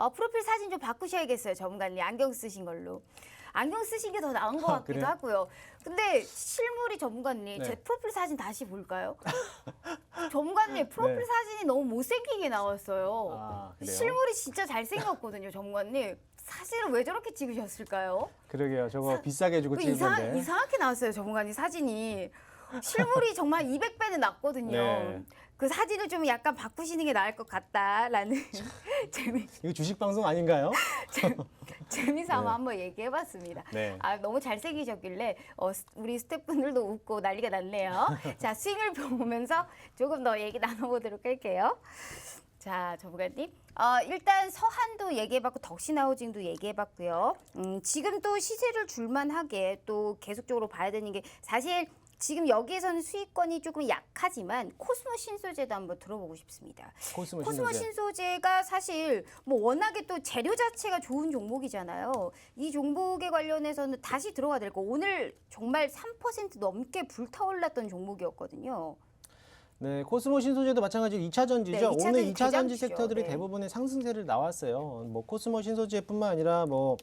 어, 프로필 사진 좀 바꾸셔야겠어요, 전문가님. 안경 쓰신 걸로. 안경 쓰신 게 더 나은 것 아, 같기도 그래요? 하고요. 근데 실물이 전문가님, 네. 제 프로필 사진 다시 볼까요? 전문가님, 프로필 네. 사진이 너무 못생기게 나왔어요. 아? 실물이 진짜 잘생겼거든요, 전문가님. 사실은 왜 저렇게 찍으셨을까요? 그러게요. 저거 비싸게 주고 그 찍은 이상, 건데. 이상하게 나왔어요, 전문가님 사진이. 실물이 정말 200배는 낫거든요. 네. 그 사진을 좀 약간 바꾸시는 게 나을 것 같다라는 재미, 이거 주식 방송 아닌가요? 재미삼아 네. 한번 얘기해봤습니다. 네. 아, 너무 잘생기셨길래 어, 스- 우리 스태프분들도 웃고 난리가 났네요. 자, 스윙을 보면서 조금 더 얘기 나눠보도록 할게요. 자, 전문가님. 어, 일단 서한도 얘기해봤고 덕신하우징도 얘기해봤고요. 음, 지금 또 시세를 줄만하게 또 계속적으로 봐야 되는 게 사실 지금 여기에서는 수익권이 조금 약하지만 코스모 신소재도 한번 들어보고 싶습니다. 코스모 코스모 신소재. 신소재가 사실 뭐 워낙에 또 재료 자체가 좋은 종목이잖아요. 이 종목에 관련해서는 다시 들어가야 될 거. 오늘 정말 3% 넘게 불타올랐던 종목이었거든요. 네, 코스모 신소재도 마찬가지로 2차 전지죠. 네, 이차 오늘 전지 2차 전지. 섹터들이 네. 대부분의 상승세를 나왔어요. 뭐 코스모 신소재뿐만 아니라 뭐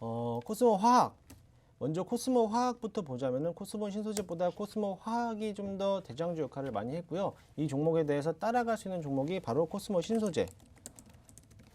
어, 코스모 화학 먼저 코스모 화학부터 보자면은 코스모 신소재보다 코스모 화학이 좀 더 대장주 역할을 많이 했고요. 이 종목에 대해서 따라갈 수 있는 종목이 바로 코스모 신소재.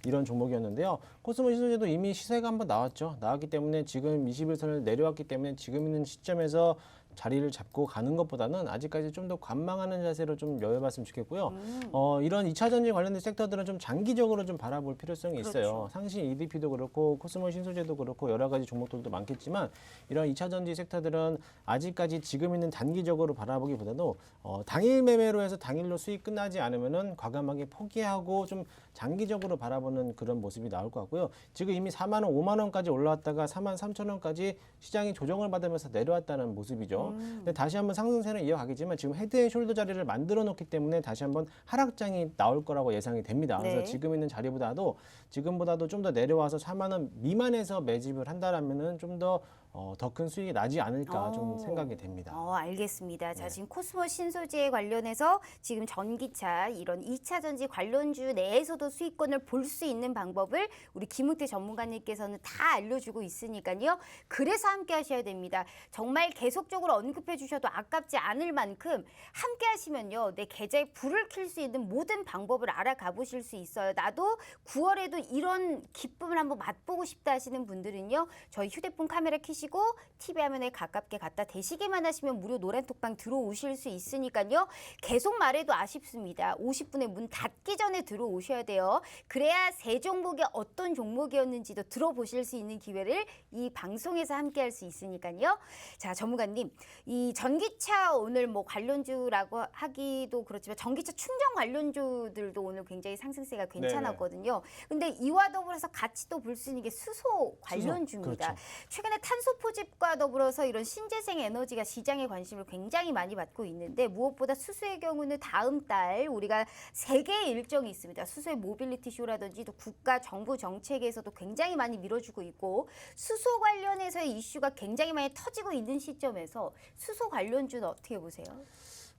이런 종목이었는데요. 코스모 신소재도 이미 시세가 한번 나왔죠. 나왔기 때문에 지금 21선을 내려왔기 때문에 지금 있는 시점에서 자리를 잡고 가는 것보다는 아직까지 좀 더 관망하는 자세로 좀 여여봤으면 좋겠고요. 어, 이런 2차 전지 관련된 섹터들은 좀 장기적으로 좀 바라볼 필요성이 있어요. 그렇죠. 상신 EDP도 그렇고 코스모 신소재도 그렇고 여러 가지 종목들도 많겠지만 이런 2차 전지 섹터들은 아직까지 지금 있는 단기적으로 바라보기보다도 어, 당일 매매로 해서 당일로 수익 끝나지 않으면은 과감하게 포기하고 좀 장기적으로 바라보는 그런 모습이 나올 것 같고요. 지금 이미 4만 원, 5만 원까지 올라왔다가 4만 3천 원까지 시장이 조정을 받으면서 내려왔다는 모습이죠. 근데 다시 한번 상승세는 이어가겠지만 지금 헤드앤숄더 자리를 만들어 놓기 때문에 다시 한번 하락장이 나올 거라고 예상이 됩니다. 네. 그래서 지금 있는 자리보다도 지금보다도 좀 더 내려와서 4만 원 미만에서 매집을 한다라면은 좀더 어, 더 큰 수익이 나지 않을까 좀 오. 생각이 됩니다. 어, 알겠습니다. 자, 네. 지금 코스모 신소재 관련해서 지금 전기차 이런 2차 전지 관련주 내에서도 수익권을 볼 수 있는 방법을 우리 김은태 전문가님께서는 다 알려주고 있으니까요. 그래서 함께 하셔야 됩니다. 정말 계속적으로 언급해 주셔도 아깝지 않을 만큼 함께 하시면요. 내 계좌에 불을 켤수 있는 모든 방법을 알아가 보실 수 있어요. 나도 9월에도 이런 기쁨을 한번 맛보고 싶다 하시는 분들은요. 저희 휴대폰 카메라 켜시 고 TV 화면에 가깝게 갖다 대시기만 하시면 무료 노란 톡방 들어오실 수 있으니까요. 계속 말해도 아쉽습니다. 50분에 문 닫기 전에 들어오셔야 돼요. 그래야 새 종목이 어떤 종목이었는지도 들어보실 수 있는 기회를 이 방송에서 함께 할 수 있으니까요. 자, 전문가님. 이 전기차 오늘 뭐 관련주라고 하기도 그렇지만 전기차 충전 관련주들도 오늘 굉장히 상승세가 괜찮았거든요. 근데 이와 더불어서 같이 또 볼 수 있는 게 수소 관련주입니다. 그렇죠. 최근에 탄소 포집과 더불어서 이런 신재생 에너지가 시장의 관심을 굉장히 많이 받고 있는데 무엇보다 수소의 경우는 다음 달 우리가 세 개의 일정이 있습니다. 수소의 모빌리티 쇼라든지 또 국가 정부 정책에서도 굉장히 많이 밀어주고 있고 수소 관련해서의 이슈가 굉장히 많이 터지고 있는 시점에서 수소 관련주는 어떻게 보세요?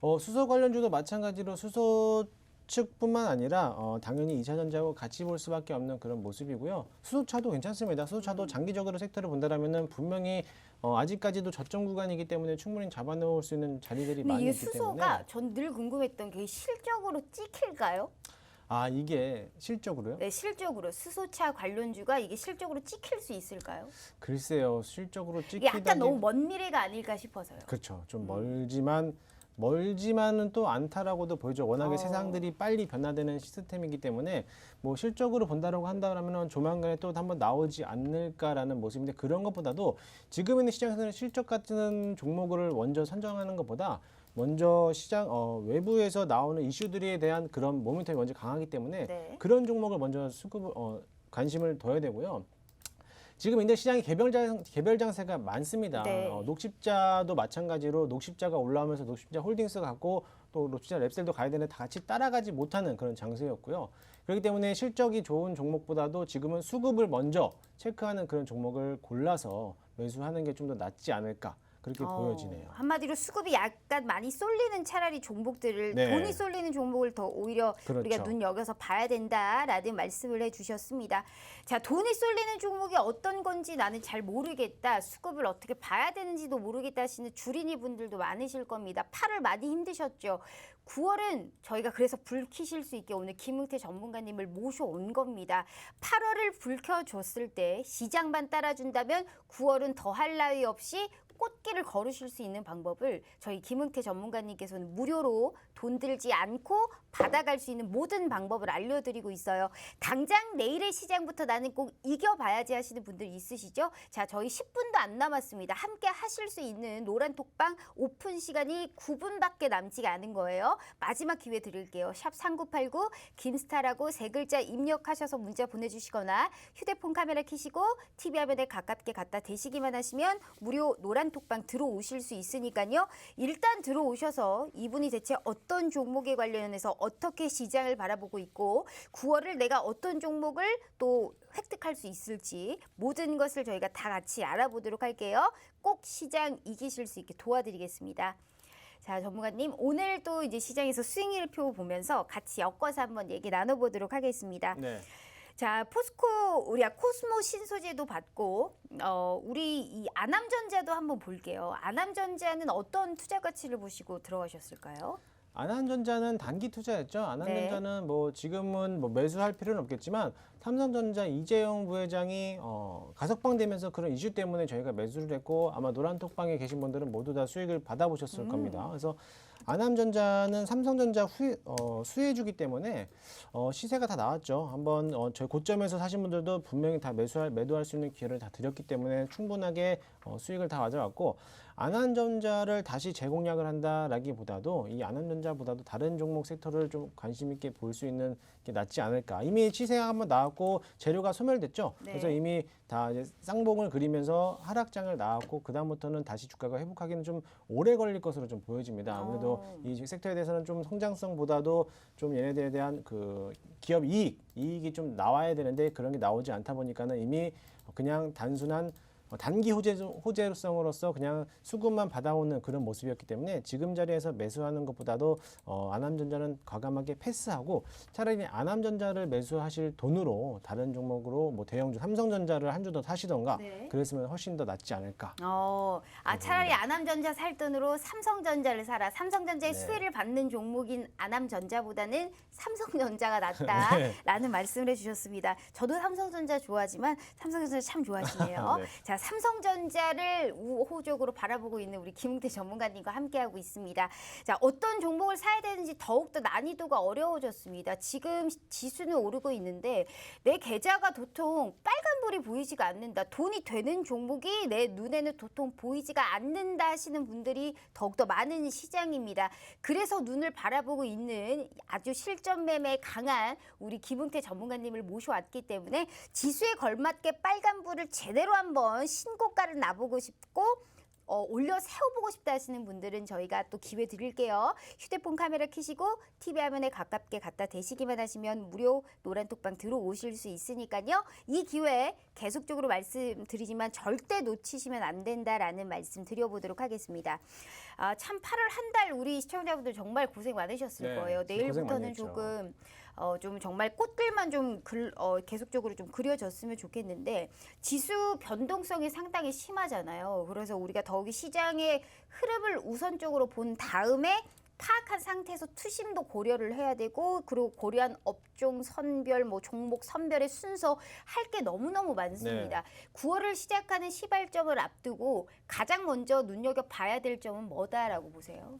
어, 수소 관련주도 마찬가지로 수소 측뿐만 아니라 어, 당연히 2차 전지하고 같이 볼 수밖에 없는 그런 모습이고요. 수소차도 괜찮습니다. 수소차도 장기적으로 섹터를 본다라면은 분명히 어, 아직까지도 저점 구간이기 때문에 충분히 잡아놓을 수 있는 자리들이 많이 있기 수소가 때문에 전늘 궁금했던 게 실적으로 찍힐까요? 아 이게 실적으로요? 네, 실적으로 수소차 관련주가 이게 실적으로 찍힐 수 있을까요? 글쎄요, 실적으로 찍히다니 약간 너무 먼 미래가 아닐까 싶어서요. 그렇죠. 좀 멀지만 멀지만은 또 않다라고도 보이죠. 워낙에 어. 세상들이 빨리 변화되는 시스템이기 때문에 뭐 실적으로 본다라고 한다라면은 조만간에 또 한번 나오지 않을까라는 모습인데 그런 것보다도 지금 있는 시장에서는 실적 같은 종목을 먼저 선정하는 것보다 먼저 시장 어, 외부에서 나오는 이슈들에 대한 그런 모멘텀이 먼저 강하기 때문에 네. 그런 종목을 먼저 수급 어, 관심을 둬야 되고요. 지금 인데 시장이 개별 장 개별 장세가 많습니다. 네. 어, 녹십자도 마찬가지로 녹십자가 올라오면서 녹십자 홀딩스 갖고 또 녹십자 랩셀도 가야 되는데 다 같이 따라가지 못하는 그런 장세였고요. 그렇기 때문에 실적이 좋은 종목보다도 지금은 수급을 먼저 체크하는 그런 종목을 골라서 매수하는 게 좀 더 낫지 않을까. 그렇게 어, 보여지네요. 한마디로 수급이 약간 많이 쏠리는 차라리 종목들을 네. 돈이 쏠리는 종목을 더 오히려 그렇죠. 우리가 눈 여겨서 봐야 된다라는 말씀을 해주셨습니다. 자, 돈이 쏠리는 종목이 어떤 건지 나는 잘 모르겠다. 수급을 어떻게 봐야 되는지도 모르겠다 하시는 주린이 분들도 많으실 겁니다. 8월 많이 힘드셨죠. 9월은 저희가 그래서 불 켜실 수 있게 오늘 김웅태 전문가님을 모셔온 겁니다. 8월을 불 켜줬을 때 시장만 따라준다면 9월은 더할 나위 없이 꽃길을 걸으실 수 있는 방법을 저희 김흥태 전문가님께서는 무료로 돈 들지 않고 받아갈 수 있는 모든 방법을 알려드리고 있어요. 당장 내일의 시장부터 나는 꼭 이겨봐야지 하시는 분들 있으시죠? 자, 저희 10분도 안 남았습니다. 함께 하실 수 있는 노란 톡방 오픈 시간이 9분밖에 남지가 않은 거예요. 마지막 기회 드릴게요. 샵 3989 김스타라고 세 글자 입력하셔서 문자 보내주시거나 휴대폰 카메라 켜시고 TV 화면에 가깝게 갖다 대시기만 하시면 무료 노란 톡방 들어오실 수 있으니까요. 일단 들어오셔서 이분이 대체 어떤 종목에 관련해서 어떻게 시장을 바라보고 있고 9월을 내가 어떤 종목을 또 획득할 수 있을지 모든 것을 저희가 다 같이 알아보도록 할게요. 꼭 시장 이기실 수 있게 도와드리겠습니다. 자, 전문가님, 오늘 또 이제 시장에서 수익률표 보면서 같이 엮어서 한번 얘기 나눠보도록 하겠습니다. 네. 자, 포스코 우리가 코스모 신소재도 받고 어, 우리 이 아남전자도 한번 볼게요. 아남전자는 어떤 투자 가치를 보시고 들어가셨을까요? 아난전자는 단기 투자였죠. 아난전자는 뭐 지금은 뭐 매수할 필요는 없겠지만 삼성전자 이재용 부회장이 어, 가석방 되면서 그런 이슈 때문에 저희가 매수를 했고 아마 노란톡방에 계신 분들은 모두 다 수익을 받아보셨을 겁니다. 그래서 아남전자는 삼성전자 후, 어, 수혜주기 때문에 어, 시세가 다 나왔죠. 한번 어, 저희 고점에서 사신 분들도 분명히 다 매수할 매도할 수 있는 기회를 다 드렸기 때문에 충분하게 어, 수익을 다 가져갔고 아난전자를 다시 재공략을 한다라기보다도 이 아난전자보다도 다른 종목 섹터를 좀 관심 있게 볼 수 있는 게 낫지 않을까. 이미 시세가 한번 나왔고 재료가 소멸됐죠. 네. 그래서 이미 다 이제 쌍봉을 그리면서 하락장을 나왔고 그 다음부터는 다시 주가가 회복하기는 좀 오래 걸릴 것으로 좀 보여집니다. 아무래도 어. 이 섹터에 대해서는 좀 성장성보다도 좀 얘네들에 대한 그 기업 이익 이익이 좀 나와야 되는데 그런 게 나오지 않다 보니까는 이미 그냥 단순한 어, 단기 호재, 호재성으로서 그냥 수급만 받아오는 그런 모습이었기 때문에 지금 자리에서 매수하는 것보다도 어, 아남전자는 과감하게 패스하고 차라리 아남전자를 매수하실 돈으로 다른 종목으로 뭐 대형주 삼성전자를 한 주 더 사시던가 네. 그랬으면 훨씬 더 낫지 않을까. 어, 아 차라리 아남전자 살 돈으로 삼성전자를 사라. 삼성전자의 네. 수혜를 받는 종목인 아남전자보다는 삼성전자가 네. 낫다라는 말씀을 해주셨습니다. 저도 삼성전자 좋아하지만 삼성전자 참 좋아하시네요. 네. 자, 삼성전자를 우호적으로 바라보고 있는 우리 김웅태 전문가님과 함께하고 있습니다. 자, 어떤 종목을 사야 되는지 더욱더 난이도가 어려워졌습니다. 지금 지수는 오르고 있는데 내 계좌가 도통 빨간불이 보이지가 않는다. 돈이 되는 종목이 내 눈에는 도통 보이지가 않는다 하시는 분들이 더욱더 많은 시장입니다. 그래서 눈을 바라보고 있는 아주 실전 매매 강한 우리 김웅태 전문가님을 모셔왔기 때문에 지수에 걸맞게 빨간불을 제대로 한번 신고가를 나보고 싶고 어, 올려 세워보고 싶다 하시는 분들은 저희가 또 기회 드릴게요. 휴대폰 카메라 켜시고 TV 화면에 가깝게 갖다 대시기만 하시면 무료 노란 톡방 들어오실 수 있으니까요. 이 기회 계속적으로 말씀드리지만 절대 놓치시면 안 된다라는 말씀 드려보도록 하겠습니다. 아, 참 8월 한 달 우리 시청자분들 정말 고생 많으셨을 네, 거예요. 내일부터는 했죠. 어, 좀 정말 꽃들만 좀 글, 어, 계속적으로 좀 그려졌으면 좋겠는데 지수 변동성이 상당히 심하잖아요. 그래서 우리가 더욱이 시장의 흐름을 우선적으로 본 다음에 파악한 상태에서 투심도 고려를 해야 되고 그리고 고려한 업종 선별 뭐 종목 선별의 순서 할 게 너무너무 많습니다. 9월을 시작하는 시발점을 앞두고 가장 먼저 눈여겨 봐야 될 점은 뭐다라고 보세요?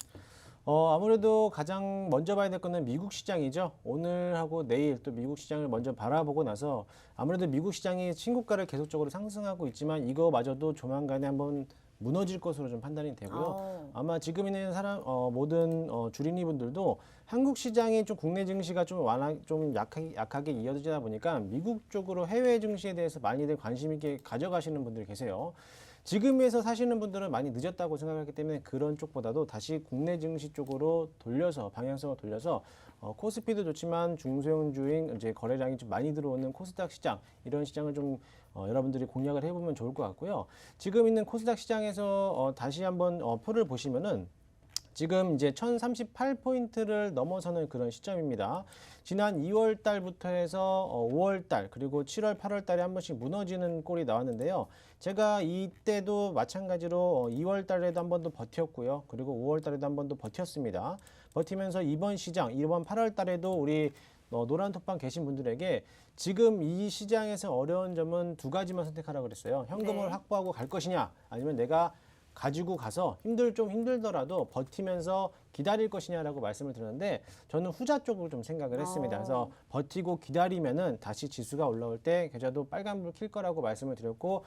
어, 아무래도 가장 먼저 봐야 될 거는 미국 시장이죠. 오늘하고 내일 또 미국 시장을 먼저 바라보고 나서 아무래도 미국 시장이 신고가를 계속적으로 상승하고 있지만 이거마저도 조만간에 한번 무너질 것으로 좀 판단이 되고요. 어. 아마 지금 있는 사람 어, 모든 어, 주린이 분들도 한국 시장이 좀 국내 증시가 좀 완화 좀 약하게, 약하게 이어지다 보니까 미국 쪽으로 해외 증시에 대해서 많이들 관심 있게 가져가시는 분들이 계세요. 지금에서 사시는 분들은 많이 늦었다고 생각하기 때문에 그런 쪽보다도 다시 국내 증시 쪽으로 돌려서 방향성을 돌려서 어, 코스피도 좋지만 중소형주인 이제 거래량이 좀 많이 들어오는 코스닥 시장 이런 시장을 좀 어, 여러분들이 공략을 해보면 좋을 것 같고요. 지금 있는 코스닥 시장에서 어, 다시 한번 어, 표를 보시면은 지금 이제 1038포인트를 넘어서는 그런 시점입니다. 지난 2월 달부터 해서 5월 달 그리고 7월, 8월 달에 한 번씩 무너지는 꼴이 나왔는데요. 제가 이때도 마찬가지로 2월 달에도 한 번 더 버텼고요. 그리고 5월 달에도 한 번 더 버텼습니다. 버티면서 이번 시장, 이번 8월 달에도 우리 어, 노란 톡방 계신 분들에게 지금 이 시장에서 어려운 점은 두 가지만 선택하라 그랬어요. 현금을 네. 확보하고 갈 것이냐, 아니면 내가 가지고 가서 힘들 좀 힘들더라도 버티면서 기다릴 것이냐라고 말씀을 드렸는데 저는 후자 쪽으로 좀 생각을 했습니다. 어. 그래서 버티고 기다리면은 다시 지수가 올라올 때 계좌도 빨간불 킬 거라고 말씀을 드렸고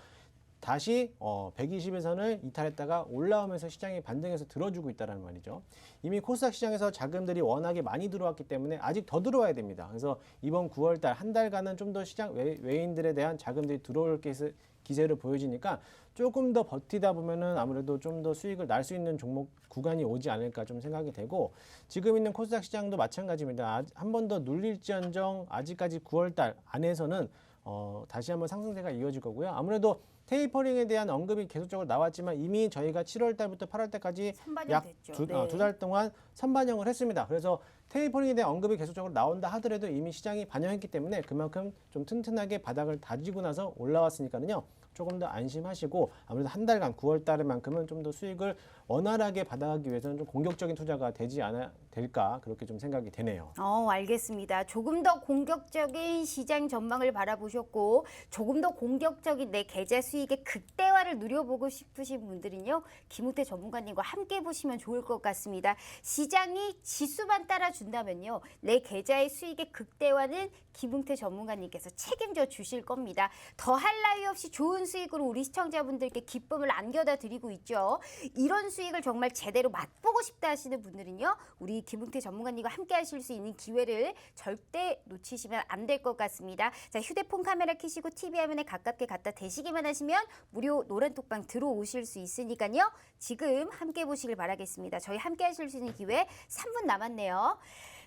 다시 어, 120일선을 이탈했다가 올라오면서 시장이 반등해서 들어주고 있다는 말이죠. 이미 코스닥 시장에서 자금들이 워낙에 많이 들어왔기 때문에 아직 더 들어와야 됩니다. 그래서 이번 9월달 한 달간은 좀 더 시장 외, 외인들에 대한 자금들이 들어올 기세, 기세를 보여지니까 조금 더 버티다 보면은 아무래도 좀 더 수익을 날 수 있는 종목 구간이 오지 않을까 좀 생각이 되고 지금 있는 코스닥 시장도 마찬가지입니다. 한 번 더 눌릴지언정 아직까지 9월달 안에서는 어, 다시 한번 상승세가 이어질 거고요. 아무래도 테이퍼링에 대한 언급이 계속적으로 나왔지만 이미 저희가 7월 달부터 8월 달까지 약 됐죠. 두 어, 네. 달 동안 선반영을 했습니다. 그래서 테이퍼링에 대한 언급이 계속적으로 나온다 하더라도 이미 시장이 반영했기 때문에 그만큼 좀 튼튼하게 바닥을 다지고 나서 올라왔으니까는요. 조금 더 안심하시고 아무래도 한 달간 9월 달만큼은 좀 더 수익을 원활하게 받아가기 위해서는 좀 공격적인 투자가 되지 않아 될까 그렇게 좀 생각이 되네요. 어, 알겠습니다. 조금 더 공격적인 시장 전망을 바라보셨고 조금 더 공격적인 내 계좌 수익의 극대화를 누려보고 싶으신 분들은요. 김우태 전문가님과 함께 보시면 좋을 것 같습니다. 시장이 지수만 따라준다면요. 내 계좌의 수익의 극대화는 김웅태 전문가님께서 책임져 주실 겁니다. 더할 나위 없이 좋은 수익으로 우리 시청자분들께 기쁨을 안겨다 드리고 있죠. 이런 수익을 정말 제대로 맛보고 싶다 하시는 분들은요. 우리 김웅태 전문가님과 함께 하실 수 있는 기회를 절대 놓치시면 안 될 것 같습니다. 자, 휴대폰 카메라 켜시고 TV 화면에 가깝게 갖다 대시기만 하시면 무료 노란 톡방 들어오실 수 있으니까요. 지금 함께 보시길 바라겠습니다. 저희 함께 하실 수 있는 기회 3분 남았네요.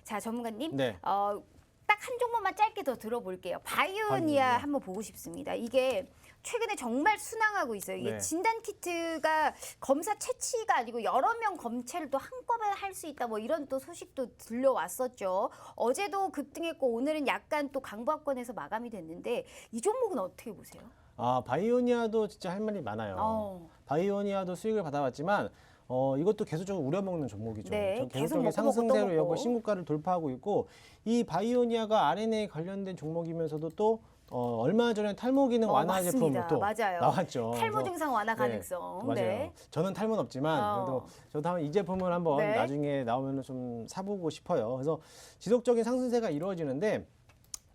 자, 전문가님. 네. 어, 딱 한 종목만 짧게 더 들어볼게요. 바이오니아 바이오니아. 한번 보고 싶습니다. 이게 최근에 정말 순항하고 있어요. 이게 네. 진단 키트가 검사 채취가 아니고 여러 명 검체를 또 한꺼번에 할 수 있다 뭐 이런 또 소식도 들려왔었죠. 어제도 급등했고 오늘은 약간 또 강보합권에서 마감이 됐는데 이 종목은 어떻게 보세요? 아 바이오니아도 진짜 할 말이 많아요. 어. 바이오니아도 수익을 받아왔지만 어, 이것도 계속적으로 우려먹는 종목이죠. 네, 저 계속 계속적인 또 상승세로. 이어고 신고가를 돌파하고 있고 이 바이오니아가 RNA 관련된 종목이면서도 또 어, 얼마 전에 탈모 기능 어, 완화 제품 맞습니다. 또 맞아요. 나왔죠. 탈모 그래서 증상 완화 네, 가능성. 맞아요. 네. 저는 탈모는 없지만 어. 그래도 저도 한번 이 제품을 한번 네. 나중에 나오면 좀 사보고 싶어요. 그래서 지속적인 상승세가 이루어지는데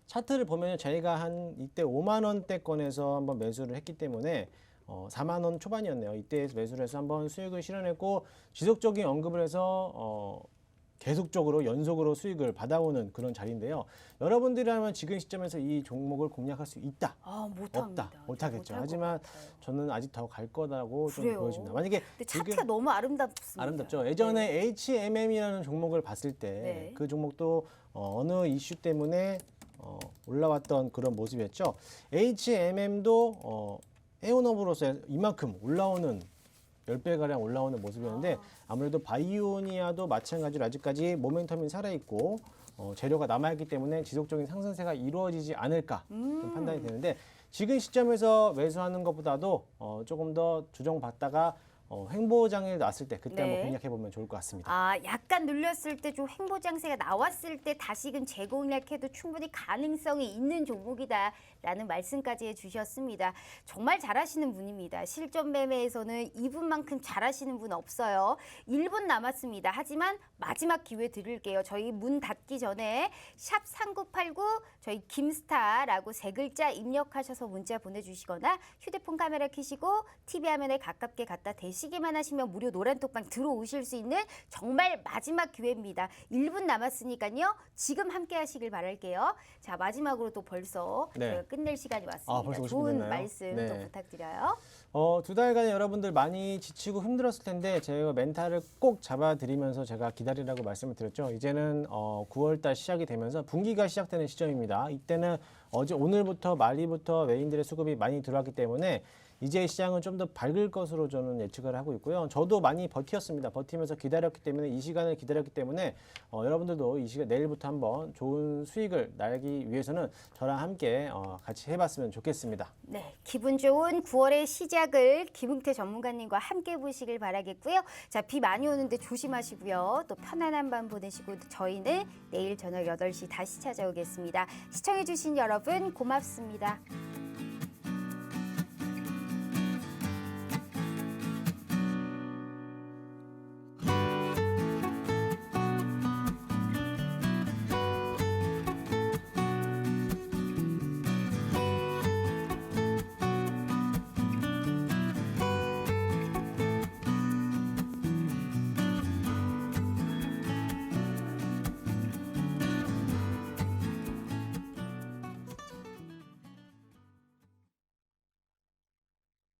차트를 보면 저희가 한 이때 5만 원대권에서 한번 매수를 했기 때문에 어, 4만 원 초반이었네요. 이때 매수를 해서 한번 수익을 실현했고 지속적인 언급을 해서 어, 계속적으로 연속으로 수익을 받아오는 그런 자리인데요. 여러분들이라면 지금 시점에서 이 종목을 공략할 수 있다. 아, 못합니다. 없다. 못하겠죠. 하지만. 저는 아직 더 갈 거라고 좀 그래요. 보여집니다. 만약에 근데 차트가 너무 아름답습니다. 아름답죠. 예전에 HMM이라는 종목을 봤을 때그 네. 종목도 어, 어느 이슈 때문에 어, 올라왔던 그런 모습이었죠. HMM도 어, 에어너브로서 이만큼 올라오는 10배 가량 올라오는 모습이었는데 아무래도 바이오니아도 마찬가지로 아직까지 모멘텀이 살아 있고 어, 재료가 남아 있기 때문에 지속적인 상승세가 이루어지지 않을까 좀 판단이 되는데 지금 시점에서 매수하는 것보다도 어, 조금 더 조정받다가 어, 횡보장에 났을 때 그때 네. 한번 공략해 보면 좋을 것 같습니다. 아, 약간 눌렸을 때 좀 횡보 장세가 나왔을 때 다시금 재공략해도 충분히 가능성이 있는 종목이다라는 말씀까지 해주셨습니다. 정말 잘하시는 분입니다. 실전 매매에서는 이분만큼 잘하시는 분 없어요. 1분 남았습니다. 하지만 마지막 기회 드릴게요. 저희 문 닫기 전에 샵 3989 저희 김스타라고 세 글자 입력하셔서 문자 보내주시거나 휴대폰 카메라 켜시고 TV 화면에 가깝게 갖다 대시 기만 하시면 무료 노란 톡방 들어오실 수 있는 정말 마지막 기회입니다. 1분 남았으니까요. 지금 함께 하시길 바랄게요. 자, 마지막으로 또 벌써 네. 끝낼 시간이 왔습니다. 아, 벌써 50분 좋은 됐나요? 말씀 네. 또 부탁드려요. 어, 두 달간 여러분들 많이 지치고 힘들었을 텐데 제가 멘탈을 꼭 잡아드리면서 제가 기다리라고 말씀을 드렸죠. 이제는 어, 9월달 시작이 되면서 분기가 시작되는 시점입니다. 이때는 어제 오늘부터 말리부터 외인들의 수급이 많이 들어왔기 때문에 이제 시장은 좀 더 밝을 것으로 저는 예측을 하고 있고요. 저도 많이 버텼습니다. 버티면서 기다렸기 때문에 이 시간을 기다렸기 때문에 어, 여러분들도 이 시간 내일부터 한번 좋은 수익을 날기 위해서는 저랑 함께 어, 같이 해봤으면 좋겠습니다. 네, 기분 좋은 9월의 시작을 김웅태 전문가님과 함께 보시길 바라겠고요. 자, 비 많이 오는데 조심하시고요. 또 편안한 밤 보내시고 저희는 내일 저녁 8시 다시 찾아오겠습니다. 시청해주신 여러분 고맙습니다.